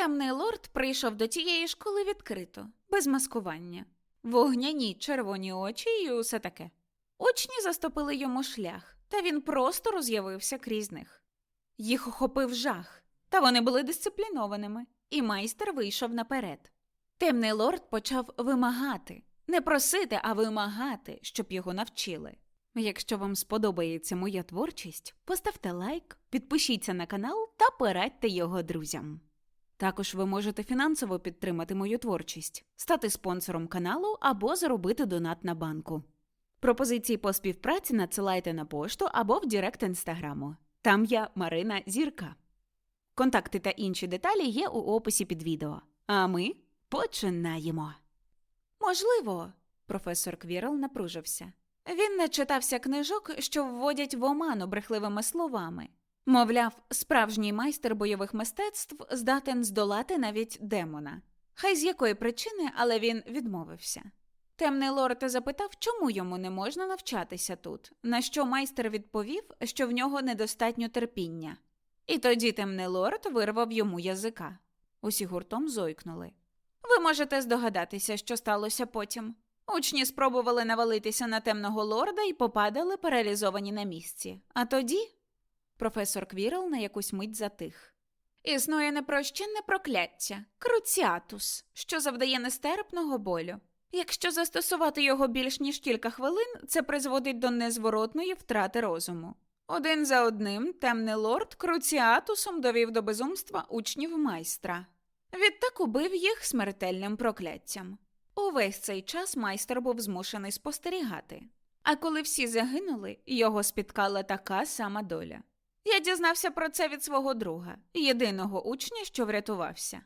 Темний лорд прийшов до тієї школи відкрито, без маскування. Вогняні червоні очі і усе таке. Учні заступили йому шлях, та він просто роз'явився крізь них. Їх охопив жах, та вони були дисциплінованими, і майстер вийшов наперед. Темний лорд почав вимагати, не просити, а вимагати, щоб його навчили. Якщо вам сподобається моя творчість, поставте лайк, підпишіться на канал та порадьте його друзям. Також ви можете фінансово підтримати мою творчість, стати спонсором каналу або заробити донат на банку. Пропозиції по співпраці надсилайте на пошту або в Директ інстаграму. Там я Марина Зірка. Контакти та інші деталі є у описі під відео. А ми починаємо. Можливо, професор Квірл напружився. Він не читався книжок, що вводять в оману брехливими словами. Мовляв, справжній майстер бойових мистецтв здатен здолати навіть демона. Хай з якої причини, але він відмовився. Темний лорд запитав, чому йому не можна навчатися тут, на що майстер відповів, що в нього недостатньо терпіння. І тоді темний лорд вирвав йому язика. Усі гуртом зойкнули. Ви можете здогадатися, що сталося потім. Учні спробували навалитися на темного лорда і попадали паралізовані на місці. А тоді професор Квірл на якусь мить затих. Існує непрощенне прокляття круціатус, що завдає нестерпного болю. Якщо застосувати його більш ніж кілька хвилин, це призводить до незворотної втрати розуму. Один за одним темний лорд круціатусом довів до безумства учнів майстра. Відтак убив їх смертельним прокляттям. Увесь цей час майстер був змушений спостерігати. А коли всі загинули, його спіткала така сама доля. Я дізнався про це від свого друга, єдиного учня, що врятувався.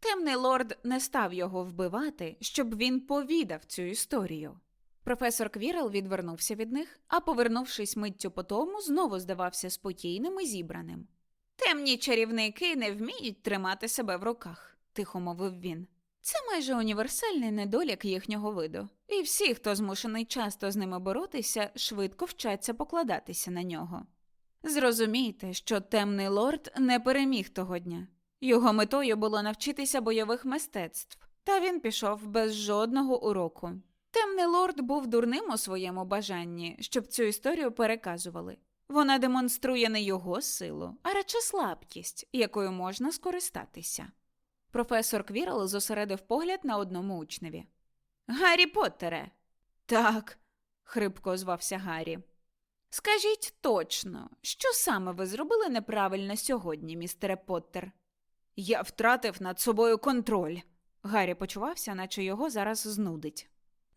Темний лорд не став його вбивати, щоб він повідав цю історію. Професор Квірел відвернувся від них, а повернувшись миттю по тому, знову здавався спокійним і зібраним. Темні чарівники не вміють тримати себе в руках, тихо мовив він. Це майже універсальний недолік їхнього виду, і всі, хто змушений часто з ними боротися, швидко вчаться покладатися на нього. Зрозумійте, що темний лорд не переміг того дня. Його метою було навчитися бойових мистецтв, та він пішов без жодного уроку. Темний лорд був дурним у своєму бажанні, щоб цю історію переказували. Вона демонструє не його силу, а радше слабкість, якою можна скористатися. Професор Квірл зосередив погляд на одному учневі. Гаррі Поттере. Так, хрипко озвався Гаррі. Скажіть точно, що саме ви зробили неправильно сьогодні, містере Поттер? Я втратив над собою контроль. Гаррі почувався, наче його зараз знудить.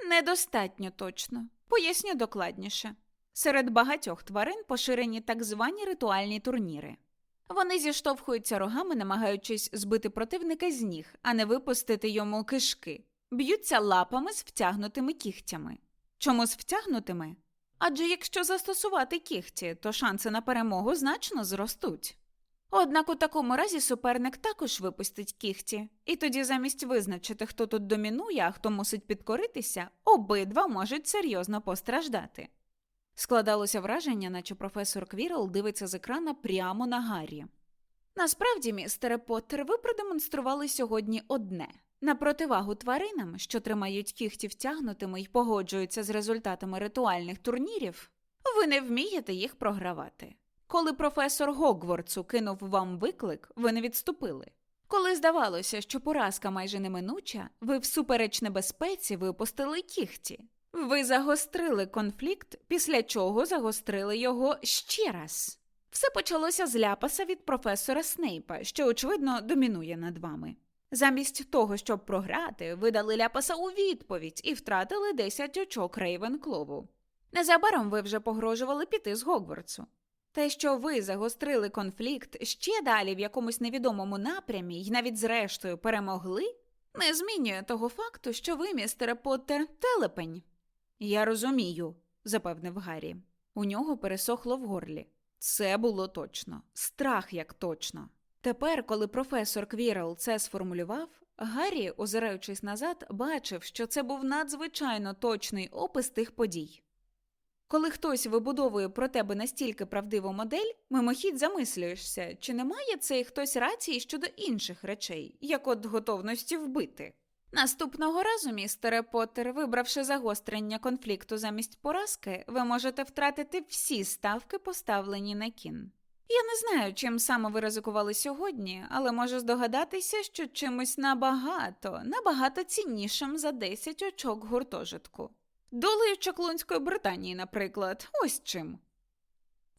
Недостатньо точно. Поясню докладніше. Серед багатьох тварин поширені так звані ритуальні турніри. Вони зіштовхуються рогами, намагаючись збити противника з ніг, а не випустити йому кишки, б'ються лапами з втягнутими кігтями. Чому з втягнутими? Адже якщо застосувати кігті, то шанси на перемогу значно зростуть. Однак у такому разі суперник також випустить кігті, і тоді замість визначити, хто тут домінує, а хто мусить підкоритися, обидва можуть серйозно постраждати. Складалося враження, наче професор Квірл дивиться з екрана прямо на Гаррі. Насправді, містере Поттер, ви продемонстрували сьогодні одне на противагу тваринам, що тримають кігті втягнутими і погоджуються з результатами ритуальних турнірів, ви не вмієте їх програвати. Коли професор Гогвардсу кинув вам виклик, ви не відступили. Коли здавалося, що поразка майже неминуча, ви всупереч небезпеці випустили кігті. Ви загострили конфлікт, після чого загострили його ще раз. Все почалося з ляпаса від професора Снейпа, що, очевидно, домінує над вами. Замість того, щоб програти, ви дали ляпаса у відповідь і втратили 10 очок Рейвенклову. Незабаром ви вже погрожували піти з Гогвардсу. Те, що ви загострили конфлікт ще далі в якомусь невідомому напрямі і навіть зрештою перемогли, не змінює того факту, що ви, містере Поттер, телепень. Я розумію, запевнив Гаррі. У нього пересохло в горлі. Це було точно, страх як точно. Тепер, коли професор Квірл це сформулював, Гаррі, озираючись назад, бачив, що це був надзвичайно точний опис тих подій. Коли хтось вибудовує про тебе настільки правдиву модель, мимохідь замислюєшся, чи не має цей хтось рації щодо інших речей, як от готовності вбити. Наступного разу, містере Поттер, вибравши загострення конфлікту замість поразки, ви можете втратити всі ставки, поставлені на кін. Я не знаю, чим саме ви ризикували сьогодні, але можу здогадатися, що чимось набагато, набагато ціннішим за 10 очок гуртожитку. Долею Чаклунської Британії, наприклад, ось чим.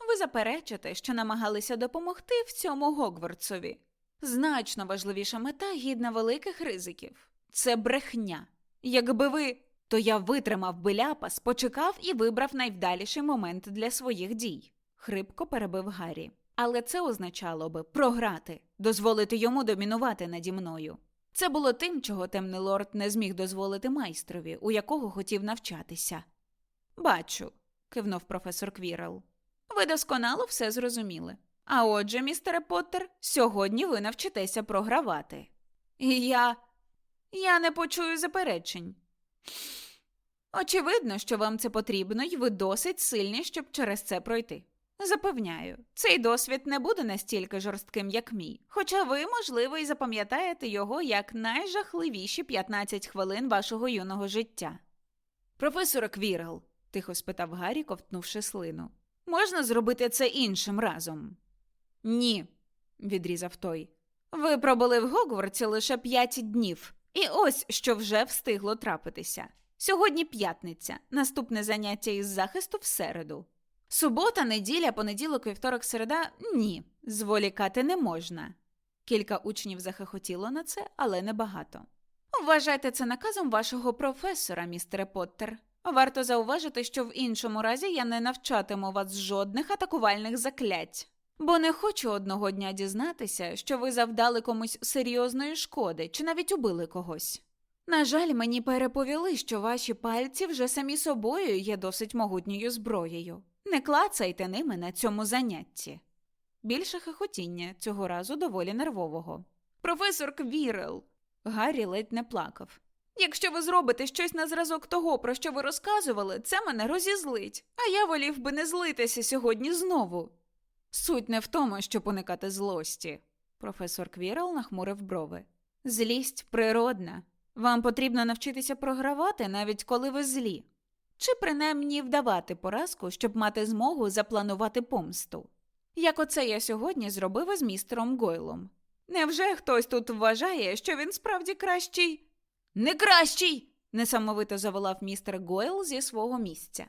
Ви заперечите, що намагалися допомогти в цьому Гогвартсові. Значно важливіша мета гідна великих ризиків. Це брехня. Якби ви, то я витримав би ляпас, почекав і вибрав найвдаліший момент для своїх дій. Хрипко перебив Гаррі. Але це означало би програти, дозволити йому домінувати наді мною. Це було тим, чого темний лорд не зміг дозволити майстрові, у якого хотів навчатися. Бачу, кивнув професор Квірел. Ви досконало все зрозуміли. А отже, містере Поттер, сьогодні ви навчитеся програвати. І я. Я не почую заперечень. Очевидно, що вам це потрібно, і ви досить сильні, щоб через це пройти. Запевняю, цей досвід не буде настільки жорстким, як мій, хоча ви, можливо, і запам'ятаєте його як найжахливіші 15 хвилин вашого юного життя. Професоре Квірел, тихо спитав Гаррі, ковтнувши слину, можна зробити це іншим разом? Ні, відрізав той. Ви пробули в Гогвартсі лише п'ять днів, і ось що вже встигло трапитися. Сьогодні п'ятниця, наступне заняття із захисту в середу. Субота, неділя, понеділок, вівторок, середа ні, зволікати не можна. Кілька учнів захихотіло на це, але небагато. Вважайте це наказом вашого професора, містере Поттер. Варто зауважити, що в іншому разі я не навчатиму вас жодних атакувальних заклять, бо не хочу одного дня дізнатися, що ви завдали комусь серйозної шкоди чи навіть убили когось. На жаль, мені переповіли, що ваші пальці вже самі собою є досить могутньою зброєю. Не клацайте ними на цьому занятті. Більше хихотіння, цього разу доволі нервового. Професор Квірел. Гаррі ледь не плакав. Якщо ви зробите щось на зразок того, про що ви розказували, це мене розізлить, а я волів би не злитися сьогодні знову. Суть не в тому, щоб уникати злості. Професор Квірел нахмурив брови. Злість природна. Вам потрібно навчитися програвати, навіть коли ви злі чи принаймні вдавати поразку, щоб мати змогу запланувати помсту. Як оце я сьогодні зробив із містером Гойлом. Невже хтось тут вважає, що він справді кращий? Не кращий. несамовито заволав містер Гойл зі свого місця.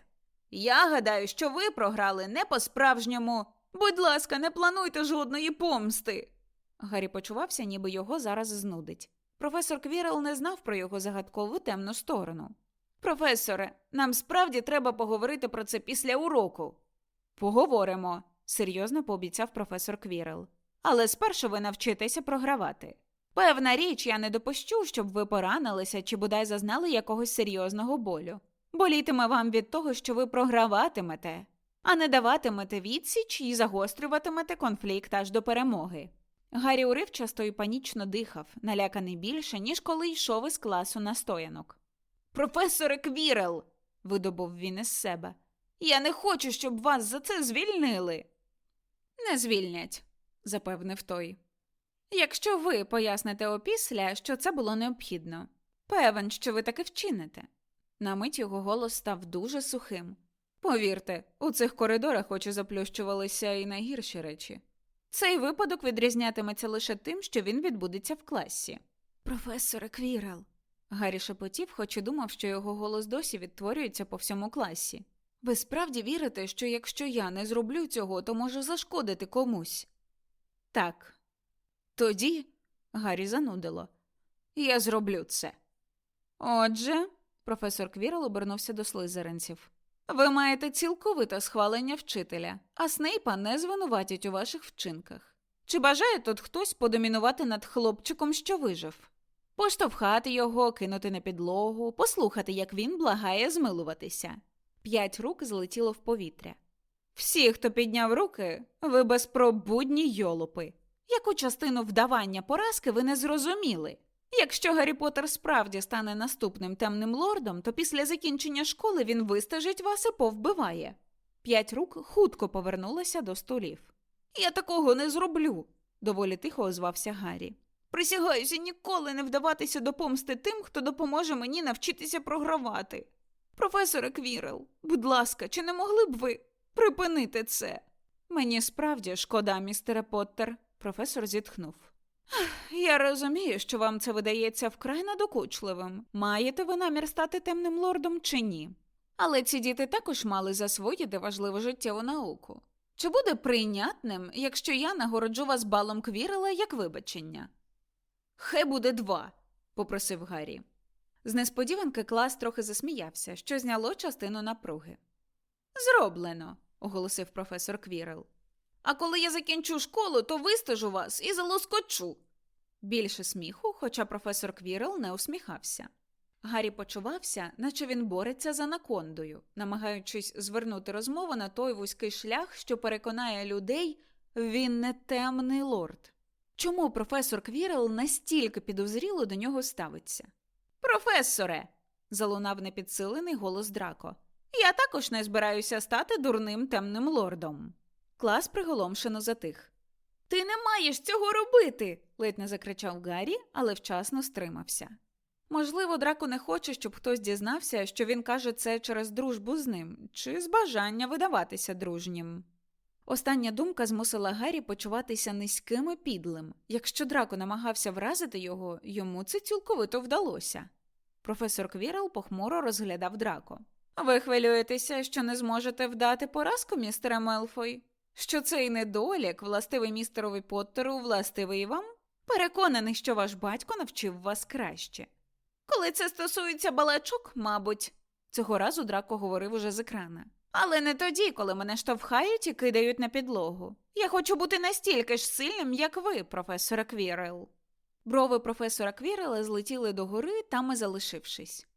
Я гадаю, що ви програли не по-справжньому. Будь ласка, не плануйте жодної помсти. Гаррі почувався, ніби його зараз знудить. Професор Квірел не знав про його загадкову темну сторону. Професоре, нам справді треба поговорити про це після уроку. Поговоримо, серйозно пообіцяв професор Квірел. Але спершу ви навчитеся програвати. Певна річ, я не допущу, щоб ви поранилися чи бодай зазнали якогось серйозного болю. Болітиме вам від того, що ви програватимете, а не даватимете відсіч і загострюватимете конфлікт аж до перемоги. Гаррі уривчасто і панічно дихав, наляканий більше, ніж коли йшов із класу настоянок. Професоре Квірел, видобув він із себе. Я не хочу, щоб вас за це звільнили. Не звільнять, запевнив той. Якщо ви поясните опісля, що це було необхідно. Певен, що ви таки вчините. На мить його голос став дуже сухим. Повірте, у цих коридорах очі заплющувалися і найгірші речі. Цей випадок відрізнятиметься лише тим, що він відбудеться в класі. Професоре Квірел, Гаррі шепотів, хоч і думав, що його голос досі відтворюється по всьому класі. Ви справді вірите, що якщо я не зроблю цього, то можу зашкодити комусь? Так. Тоді, Гаррі занудило, я зроблю це. Отже, професор Квірл обернувся до слизеринців. Ви маєте цілковите схвалення вчителя, а Снейпа не звинуватять у ваших вчинках. Чи бажає тут хтось подомінувати над хлопчиком, що вижив? Поштовхати його, кинути на підлогу, послухати, як він благає змилуватися. П'ять рук злетіло в повітря. Всі, хто підняв руки, ви безпробудні йолопи. Яку частину вдавання поразки ви не зрозуміли? Якщо Гаррі Поттер справді стане наступним темним лордом, то після закінчення школи він вистежить вас і повбиває. П'ять рук хутко повернулися до столів. Я такого не зроблю, доволі тихо озвався Гаррі. Присягаюся ніколи не вдаватися до помсти тим, хто допоможе мені навчитися програвати. Професоре Квірел, будь ласка, чи не могли б ви припинити це? Мені справді шкода, містере Поттер, професор зітхнув. Я розумію, що вам це видається вкрай надокучливим. Маєте ви намір стати темним лордом чи ні? Але ці діти також мали засвоїти важливу життєву науку. Чи буде прийнятним, якщо я нагороджу вас балом квірела як вибачення? Хай буде два, попросив Гаррі. З несподіванки клас трохи засміявся, що зняло частину напруги. Зроблено, оголосив професор Квірел. А коли я закінчу школу, то вистежу вас і залоскочу. Більше сміху, хоча професор Квірел не усміхався. Гаррі почувався, наче він бореться з анакондою, намагаючись звернути розмову на той вузький шлях, що переконає людей, він не темний лорд. Чому професор Квірел настільки підозріло до нього ставиться? Професоре, залунав непідсилений голос Драко. Я також не збираюся стати дурним темним лордом. Клас приголомшено затих. Ти не маєш цього робити. ледь не закричав Гаррі, але вчасно стримався. Можливо, Драко не хоче, щоб хтось дізнався, що він каже це через дружбу з ним, чи з бажання видаватися дружнім. Остання думка змусила Гаррі почуватися низьким і підлим. Якщо Драко намагався вразити його, йому це цілковито вдалося. Професор Квірел похмуро розглядав Драко. Ви хвилюєтеся, що не зможете вдати поразку, містере Мелфой? Що цей недолік, властивий містерові Поттеру, властивий вам? Переконаний, що ваш батько навчив вас краще. Коли це стосується балачок, мабуть, цього разу Драко говорив уже з екрана. Але не тоді, коли мене штовхають і кидають на підлогу. Я хочу бути настільки ж сильним, як ви, професоре Квірел. Брови професора Квірела злетіли догори, там і залишившись.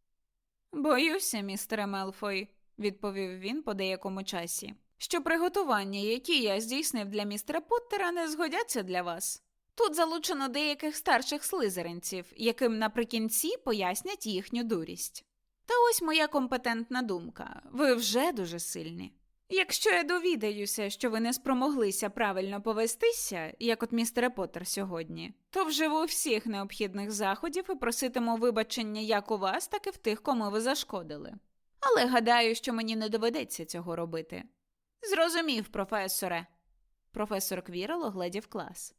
Боюся, містере Мелфой, відповів він по деякому часі, що приготування, які я здійснив для містера Поттера, не згодяться для вас. Тут залучено деяких старших слизеринців, яким наприкінці пояснять їхню дурість. Та ось моя компетентна думка ви вже дуже сильні. Якщо я довідаюся, що ви не спромоглися правильно повестися, як от містере Поттер сьогодні, то вживу всіх необхідних заходів і проситиму вибачення як у вас, так і в тих, кому ви зашкодили. Але гадаю, що мені не доведеться цього робити. Зрозумів, професоре. Професор Квірел оглядів клас.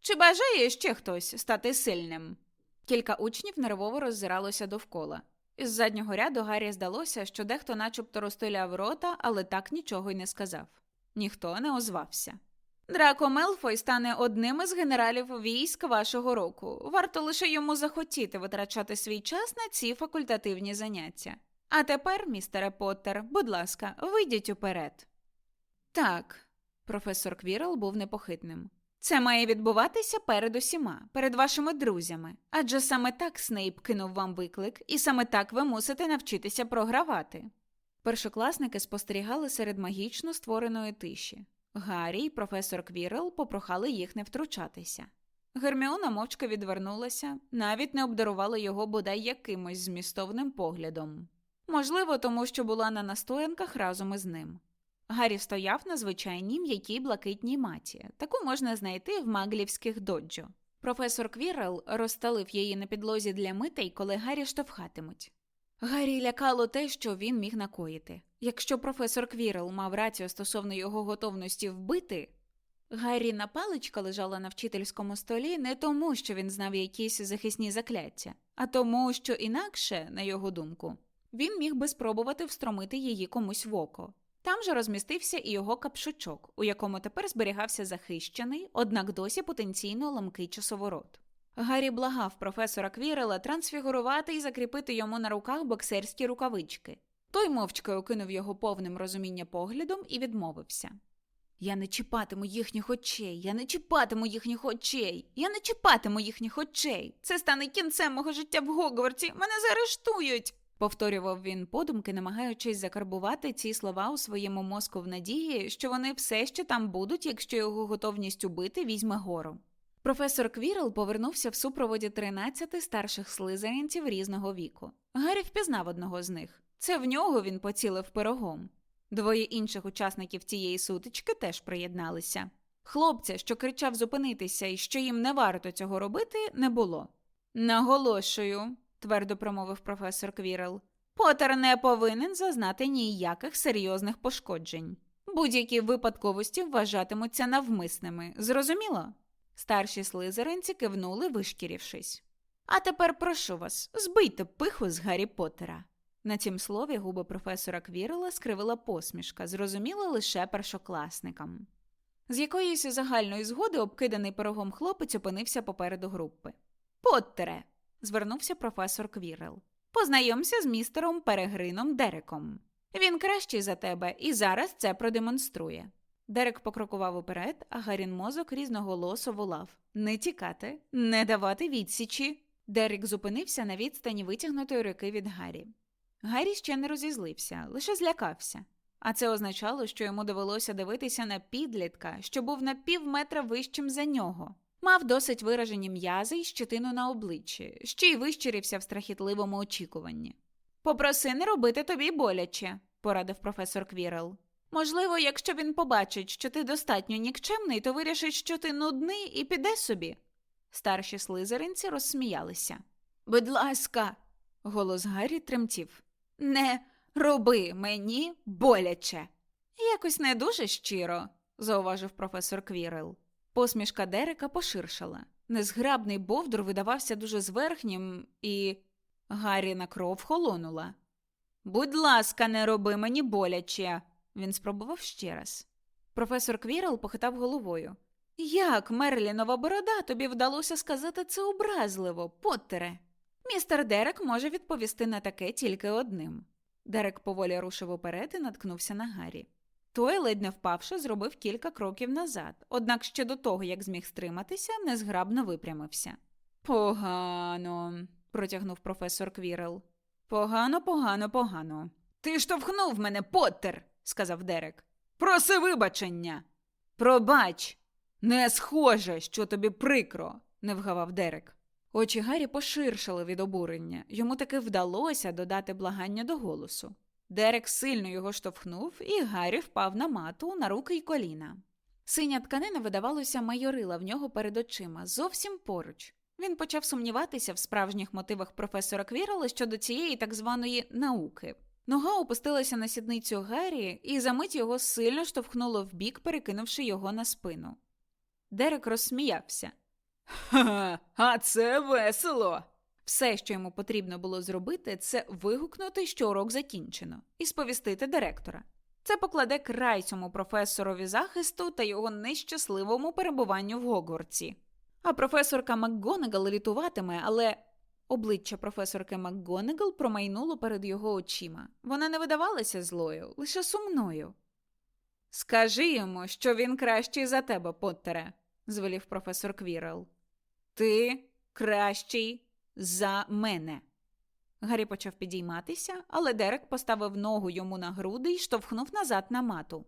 Чи бажає ще хтось стати сильним? Кілька учнів нервово роззиралося довкола. Із заднього ряду Гаррі здалося, що дехто начебто розтиляв рота, але так нічого й не сказав. Ніхто не озвався. Драко Мелфой стане одним із генералів військ вашого року. Варто лише йому захотіти витрачати свій час на ці факультативні заняття. А тепер, містере Поттер, будь ласка, вийдіть уперед. Так, професор Квірл був непохитним. Це має відбуватися перед усіма, перед вашими друзями. Адже саме так Снейп кинув вам виклик, і саме так ви мусите навчитися програвати. Першокласники спостерігали серед магічно створеної тиші. Гаррі і професор Квірел попрохали їх не втручатися. Герміона мовчки відвернулася, навіть не обдарувала його бодай якимось змістовним поглядом. Можливо, тому що була на настоянках разом із ним. Гаррі стояв на звичайній м'якій блакитній маті. Таку можна знайти в маглівських доджо. Професор Квірел розстелив її на підлозі для митей, коли Гаррі штовхатимуть. Гаррі лякало те, що він міг накоїти. Якщо професор Квірел мав рацію стосовно його готовності вбити, Гарріна паличка лежала на вчительському столі не тому, що він знав якісь захисні закляття, а тому, що інакше, на його думку, він міг би спробувати встромити її комусь в око. Там же розмістився і його капшучок, у якому тепер зберігався захищений, однак досі потенційно ламкий часоворот. Гаррі благав професора Квірела трансфігурувати і закріпити йому на руках боксерські рукавички. Той мовчки окинув його повним розуміння поглядом і відмовився. Я не чіпатиму їхніх очей, я не чіпатиму їхніх очей, я не чіпатиму їхніх очей. Це стане кінцем мого життя в Гогвартсі, мене заарештують повторював він подумки, намагаючись закарбувати ці слова у своєму мозку в надії, що вони все ще там будуть, якщо його готовність убити візьме гору. Професор Квірл повернувся в супроводі 13 старших слизеринців різного віку. Гаррі впізнав одного з них. Це в нього він поцілив пирогом. Двоє інших учасників цієї сутички теж приєдналися. Хлопця, що кричав зупинитися і що їм не варто цього робити, не було. Наголошую, твердо промовив професор Квірл. Поттер не повинен зазнати ніяких серйозних пошкоджень. Будь-які випадковості вважатимуться навмисними. Зрозуміло? Старші слизеринці кивнули, вишкірившись. А тепер прошу вас, збийте пиху з Гаррі Поттера. На цім слові губи професора Квірла скривила посмішка, зрозуміла лише першокласникам. З якоїсь загальної згоди обкиданий пирогом хлопець опинився попереду групи. Поттере, звернувся професор Квірел. Познайомся з містером Перегрином Дереком. Він кращий за тебе і зараз це продемонструє. Дерек покрокував уперед, а Гарін мозок різноголосо волав не тікати, не давати відсічі. Дерек зупинився на відстані витягнутої руки від Гаррі. Гаррі ще не розізлився, лише злякався. А це означало, що йому довелося дивитися на підлітка, що був на пів метра вищим за нього. Мав досить виражені м'язи й щетину на обличчі, ще й вищирився в страхітливому очікуванні. Попроси не робити тобі боляче, порадив професор Квірел. Можливо, якщо він побачить, що ти достатньо нікчемний, то вирішить, що ти нудний і піде собі. Старші слизеринці розсміялися. Будь ласка, голос Гаррі тремтів. Не роби мені боляче. Якось не дуже щиро, зауважив професор Квірел. Посмішка Дерека поширшала. Незграбний бовдур видавався дуже зверхнім, і Гарріна кров холонула. Будь ласка, не роби мені боляче. Він спробував ще раз. Професор Квірел похитав головою. Як, Мерлінова борода, тобі вдалося сказати це образливо, Поттере? Містер Дерек може відповісти на таке тільки одним. Дерек поволі рушив уперед і наткнувся на Гаррі. Той, ледь не впавши, зробив кілька кроків назад, однак ще до того, як зміг стриматися, незграбно випрямився. Погано, протягнув професор Квірел. Погано, погано, погано. Ти штовхнув мене, Поттер, сказав Дерек. Проси вибачення. Пробач. Не схоже, що тобі прикро, не вгавав Дерек. Очі Гаррі поширшили від обурення. Йому таки вдалося додати благання до голосу. Дерек сильно його штовхнув, і Гаррі впав на мату на руки й коліна. Синя тканина, видавалося, майорила в нього перед очима, зовсім поруч. Він почав сумніватися в справжніх мотивах професора Квірала щодо цієї так званої науки. Нога опустилася на сідницю Гаррі, і за мить його сильно штовхнуло вбік, перекинувши його на спину. Дерек розсміявся. Ха, а це весело. Все, що йому потрібно було зробити, це вигукнути, що урок закінчено, і сповістити директора. Це покладе край цьому професорові захисту та його нещасливому перебуванню в Гогвартсі. А професорка МакГонагал рятуватиме, але обличчя професорки МакГонагал промайнуло перед його очима. Вона не видавалася злою, лише сумною. Скажи йому, що він кращий за тебе, Поттере, звелів професор Квірел. Ти кращий за мене. Гаррі почав підійматися, але Дерек поставив ногу йому на груди і штовхнув назад на мату.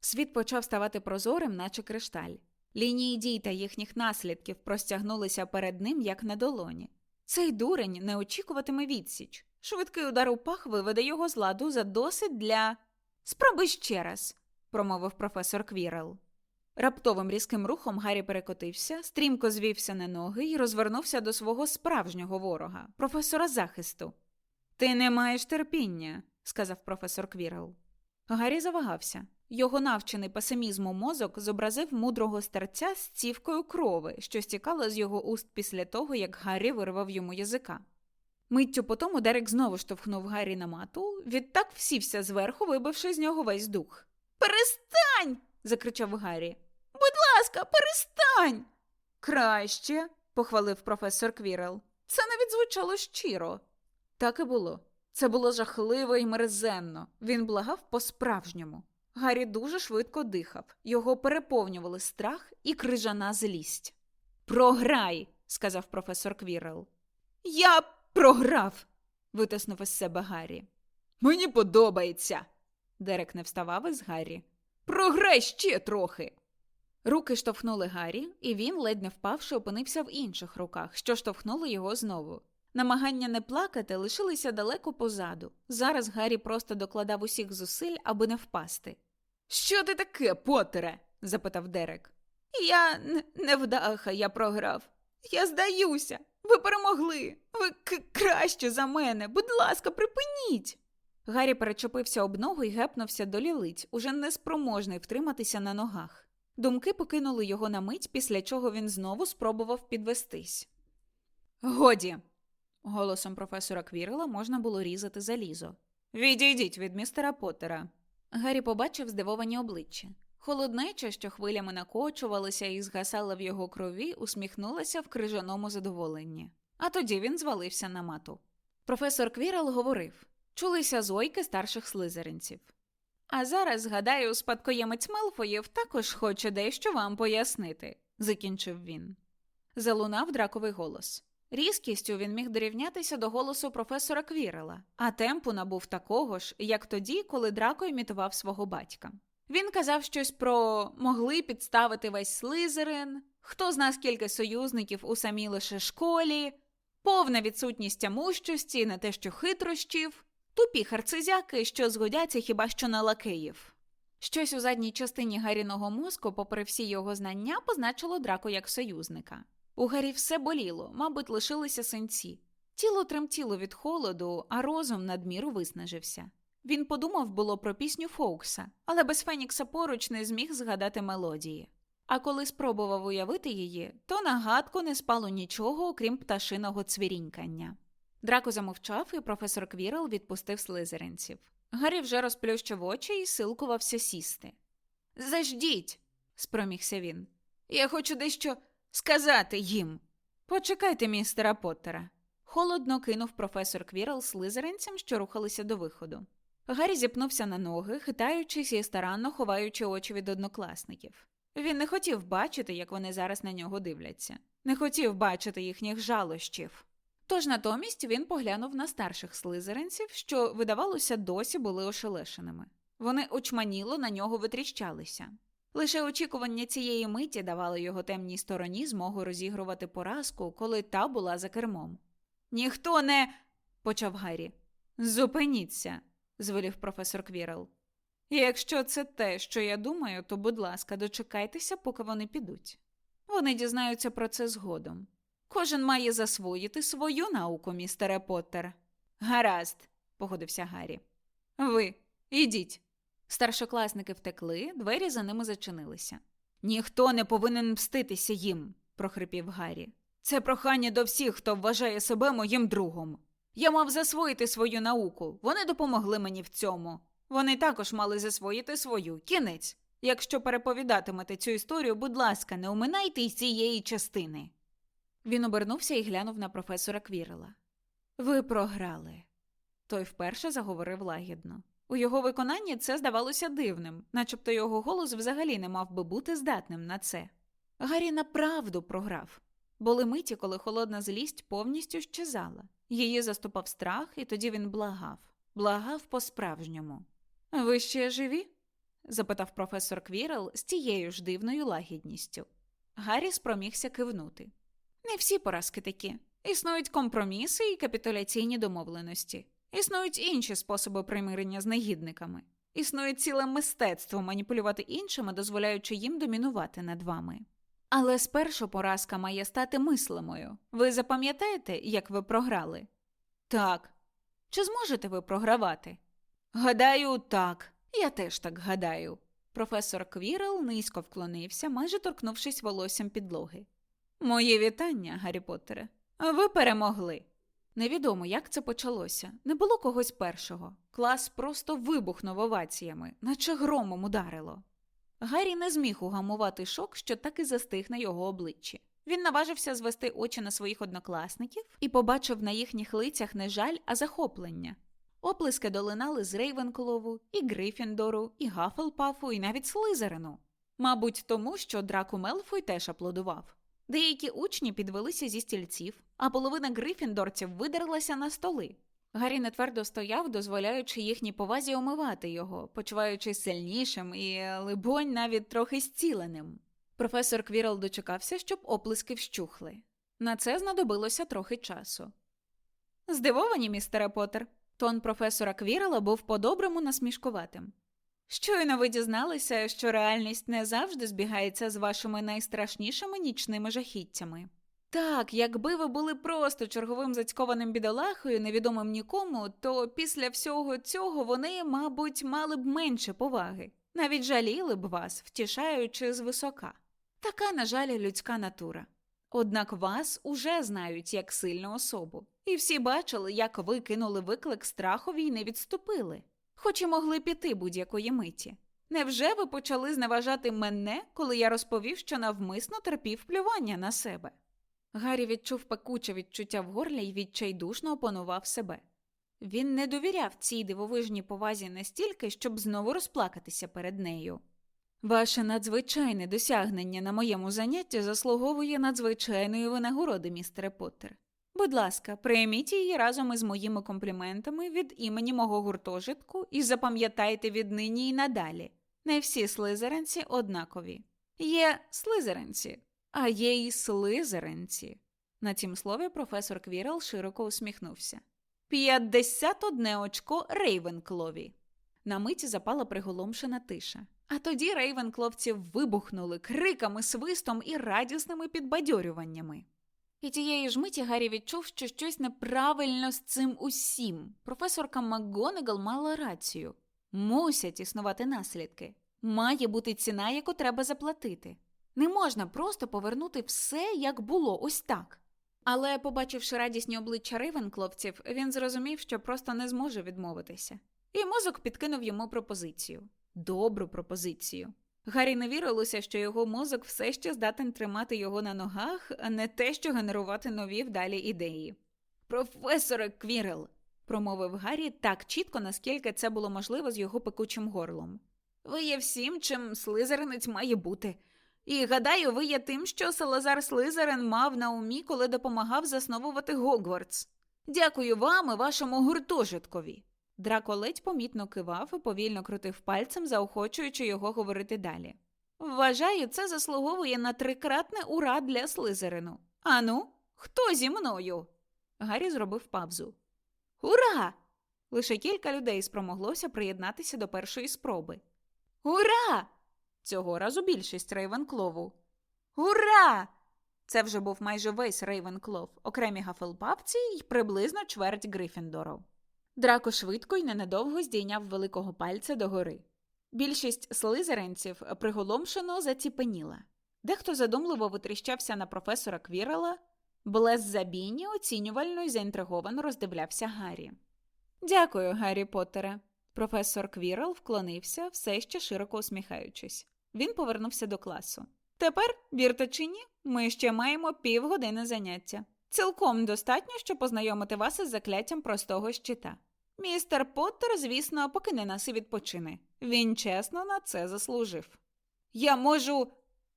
Світ почав ставати прозорим, наче кришталь. Лінії дій та їхніх наслідків простягнулися перед ним, як на долоні. Цей дурень не очікуватиме відсіч. Швидкий удар у пах виведе його з ладу за досить для. Спробуй ще раз, промовив професор Квірел. Раптовим різким рухом Гаррі перекотився, стрімко звівся на ноги і розвернувся до свого справжнього ворога, професора захисту. Ти не маєш терпіння, сказав професор Квірел. Гаррі завагався. Його навчений песимізму мозок зобразив мудрого старця з цівкою крови, що стікала з його уст після того, як Гаррі вирвав йому язика. Миттю потому Дерек знову штовхнув Гаррі на мату, відтак всівся зверху, вибивши з нього весь дух. Перестань. закричав Гаррі. Будь ласка, перестань. Краще, похвалив професор Квірел. Це навіть звучало щиро. Так і було. Це було жахливо і мерзенно. Він благав по-справжньому. Гаррі дуже швидко дихав, його переповнювали страх і крижана злість. Програй, сказав професор Квірел. Я програв, витиснув із себе Гаррі. Мені подобається. Дерек не вставав із Гаррі. Програй ще трохи. Руки штовхнули Гаррі, і він, ледь не впавши, опинився в інших руках, що штовхнули його знову. Намагання не плакати лишилися далеко позаду. Зараз Гаррі просто докладав усіх зусиль, аби не впасти. Що ти таке, Потере? запитав Дерек. Я н- невдаха, я програв. Я здаюся. Ви перемогли. Ви к- краще за мене. Будь ласка, припиніть. Гаррі перечепився об ногу і гепнувся до лілиць, уже неспроможний втриматися на ногах. Думки покинули його на мить, після чого він знову спробував підвестись. Годі. Голосом професора Квірела можна було різати залізо. Відійдіть від містера Поттера». Гаррі побачив здивовані обличчя. Холоднеча, що хвилями накочувалася і згасала в його крові, усміхнулася в крижаному задоволенні. А тоді він звалився на мату. Професор Квірел говорив чулися зойки старших слизеринців. А зараз, гадаю, спадкоємець Мелфоїв також хоче дещо вам пояснити, закінчив він. Залунав драковий голос. Різкістю він міг дорівнятися до голосу професора Квірела, а темпу набув такого ж, як тоді, коли Драко імітував свого батька. Він казав щось про могли підставити весь слизерин, хто зна скільки союзників у самій лише школі, повна відсутність тямущості, не те що хитрощів, тупі харцизяки, що згодяться хіба що на лакеїв. Щось у задній частині Гаріного мозку, попри всі його знання, позначило драко як союзника. У Гарі все боліло, мабуть, лишилися синці. Тіло тремтіло від холоду, а розум надміру виснажився. Він подумав було про пісню Фоукса, але без Фенікса поруч не зміг згадати мелодії. А коли спробував уявити її, то на гадку не спало нічого, окрім пташиного цвірінькання. Драко замовчав, і професор Квірел відпустив слизеринців. Гаррі вже розплющив очі і силкувався сісти. Заждіть, спромігся він. Я хочу дещо сказати їм. Почекайте, містера Поттера. Холодно кинув професор Квірел слизеринцям, що рухалися до виходу. Гаррі зіпнувся на ноги, хитаючись і старанно ховаючи очі від однокласників. Він не хотів бачити, як вони зараз на нього дивляться, не хотів бачити їхніх жалощів. Тож натомість він поглянув на старших слизеринців, що, видавалося, досі були ошелешеними. Вони очманіло на нього витріщалися. Лише очікування цієї миті давало його темній стороні змогу розігрувати поразку, коли та була за кермом. Ніхто не. почав Гаррі. Зупиніться, звелів професор Квірел. Якщо це те, що я думаю, то, будь ласка, дочекайтеся, поки вони підуть. Вони дізнаються про це згодом. Кожен має засвоїти свою науку, містере Поттер. Гаразд, погодився Гаррі. Ви ідіть. Старшокласники втекли, двері за ними зачинилися. Ніхто не повинен мститися їм, прохрипів Гаррі. Це прохання до всіх, хто вважає себе моїм другом. Я мав засвоїти свою науку. Вони допомогли мені в цьому. Вони також мали засвоїти свою. Кінець. Якщо переповідатимете цю історію, будь ласка, не оминайте й цієї частини. Він обернувся і глянув на професора Квірела. Ви програли. Той вперше заговорив лагідно. У його виконанні це здавалося дивним, начебто його голос взагалі не мав би бути здатним на це. Гаррі направду програв. Були миті, коли холодна злість повністю щезала. Її заступав страх, і тоді він благав, благав по-справжньому. Ви ще живі? запитав професор Квірел з тією ж дивною лагідністю. Гаррі спромігся кивнути. Не всі поразки такі. Існують компроміси і капітуляційні домовленості. Існують інші способи примирення з негідниками. Існує ціле мистецтво маніпулювати іншими, дозволяючи їм домінувати над вами. Але спершу поразка має стати мислимою. Ви запам'ятаєте, як ви програли? Так. Чи зможете ви програвати? Гадаю, так. Я теж так гадаю. Професор Квірел низько вклонився, майже торкнувшись волоссям підлоги. Мої вітання, Гаррі Поттере. Ви перемогли. Невідомо, як це почалося. Не було когось першого. Клас просто вибухнув оваціями, наче громом ударило. Гаррі не зміг угамувати шок, що так і застиг на його обличчі. Він наважився звести очі на своїх однокласників і побачив на їхніх лицях не жаль, а захоплення. Оплески долинали з Рейвенклову, і Грифіндору, і Гафелпафу, і навіть Слизерину. Мабуть, тому, що Драку Мелфой теж аплодував. Деякі учні підвелися зі стільців, а половина грифіндорців видерлася на столи. Гаррі нетвердо стояв, дозволяючи їхній повазі омивати його, почуваючись сильнішим і, либонь, навіть трохи зціленим. Професор Квірл дочекався, щоб оплески вщухли. На це знадобилося трохи часу. Здивовані, містере Поттер?» Тон професора Квірела був по-доброму насмішкуватим. Щойно ви дізналися, що реальність не завжди збігається з вашими найстрашнішими нічними жахіттями. Так, якби ви були просто черговим зацькованим бідолахою, невідомим нікому, то після всього цього вони, мабуть, мали б менше поваги, навіть жаліли б вас, втішаючи звисока. Така, на жаль, людська натура. Однак вас уже знають як сильну особу, і всі бачили, як ви кинули виклик страхові і не відступили, хоч і могли піти будь-якої миті. Невже ви почали зневажати мене, коли я розповів, що навмисно терпів плювання на себе? Гаррі відчув пекуче відчуття в горлі і відчайдушно опанував себе. Він не довіряв цій дивовижній повазі настільки, щоб знову розплакатися перед нею. Ваше надзвичайне досягнення на моєму занятті заслуговує надзвичайної винагороди, містере Поттер. Будь ласка, прийміть її разом із моїми компліментами від імені мого гуртожитку і запам'ятайте віднині і надалі. Не всі слизеринці однакові. Є слизеринці, а є й слизеринці. На цім слові професор Квірел широко усміхнувся. П'ятдесят одне очко Рейвенклові. На миті запала приголомшена тиша. А тоді рейвенкловці вибухнули криками, свистом і радісними підбадьорюваннями. І тієї ж миті Гаррі відчув, що щось неправильно з цим усім. Професорка МакГонагал мала рацію. Мусять існувати наслідки. Має бути ціна, яку треба заплатити. Не можна просто повернути все, як було, ось так. Але, побачивши радісні обличчя рейвенкловців, він зрозумів, що просто не зможе відмовитися. І мозок підкинув йому пропозицію добру пропозицію. Гаррі не вірилося, що його мозок все ще здатен тримати його на ногах, а не те, що генерувати нові вдалі ідеї. Професоре Квірел, промовив Гаррі так чітко, наскільки це було можливо з його пекучим горлом. Ви є всім, чим слизеринець має бути. І гадаю, ви є тим, що Салазар Слизерин мав на умі, коли допомагав засновувати Гогвартс. Дякую вам і вашому гуртожиткові. Драко ледь помітно кивав і повільно крутив пальцем, заохочуючи його говорити далі. Вважаю, це заслуговує на трикратне ура для Слизерину. Ану, хто зі мною? Гаррі зробив павзу. Ура! Лише кілька людей спромоглося приєднатися до першої спроби. Ура! Цього разу більшість Рейвенклову. Ура! Це вже був майже весь Рейвенклов, окремі гафелпавці й приблизно чверть Грифіндору. Драко швидко й ненадовго здійняв великого пальця догори. Більшість слизеринців приголомшено заціпеніла. Дехто задумливо витріщався на професора Квірела, Блес Забіні оцінювально й заінтриговано роздивлявся Гаррі. Дякую, Гаррі Поттере. Професор Квірел вклонився, все ще широко усміхаючись. Він повернувся до класу. Тепер, вірте чи ні, ми ще маємо півгодини заняття. Цілком достатньо, щоб познайомити вас із закляттям простого щита. Містер Поттер, звісно, покине нас і відпочине. Він чесно на це заслужив. Я можу.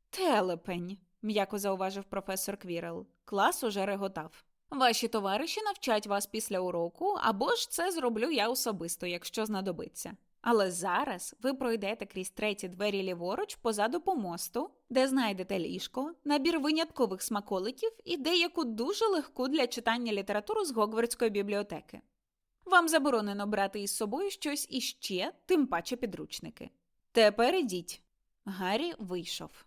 Телепень, м'яко зауважив професор Квірел. Клас уже реготав. Ваші товариші навчать вас після уроку, або ж це зроблю я особисто, якщо знадобиться. Але зараз ви пройдете крізь треті двері ліворуч позаду помосту, де знайдете ліжко, набір виняткових смаколиків і деяку дуже легку для читання літературу з Гогвардської бібліотеки. Вам заборонено брати із собою щось іще, тим паче підручники. Тепер ідіть. Гаррі вийшов.